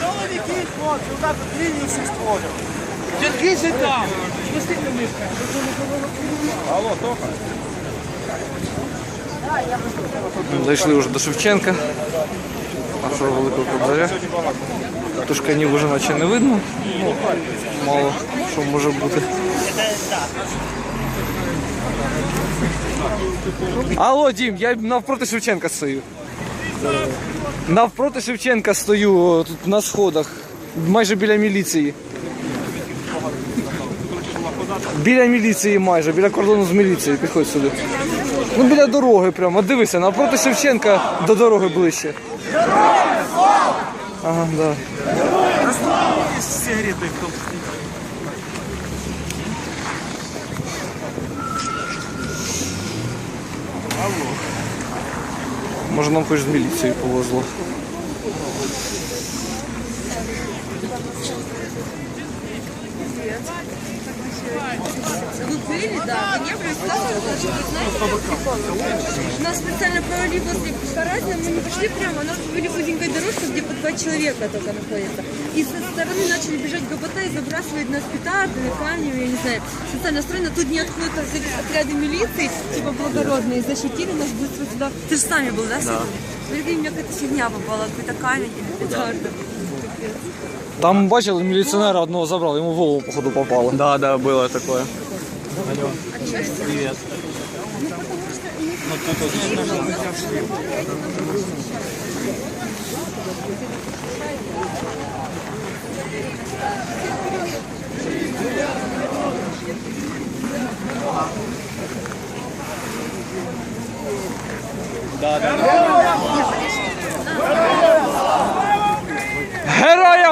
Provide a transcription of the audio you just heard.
Чоловіки, хлопці, отак от лінію всі створювали. Держіться там. Зайшли вже до Шевченка. Нашого великого кобзаря. Тушканів вже наче не видно. Ну, мало що може бути. Алло, Дім, я навпроти Шевченка стою. Навпроти Шевченка стою тут на сходах, майже біля міліції. Біля міліції майже, біля кордону з міліцією, підходь сюди. Ну біля дороги прямо, дивися, навпроти Шевченка до дороги ближче. Ага, да. Тому. Може нам хоч з міліцією повезло. Вы были, да, вы не были, сказали, что вы знаете, у нас специально провели после парадной, мы не пошли прямо, у нас были узенькая дорожка, где по два человека только находятся. И со стороны начали бежать ГБТ и забрасывать нас петардами, камнями, я не знаю, специально настроено. Тут не отходят отряды милиции, типа благородные, защитили нас быстро сюда. Ты же сами был, да? Да. Смотри, у меня какая-то фигня попала, какой-то камень или петарда. Там бачили, міліціонера одного забрали, йому в голову походу попало. Да, да, было такое.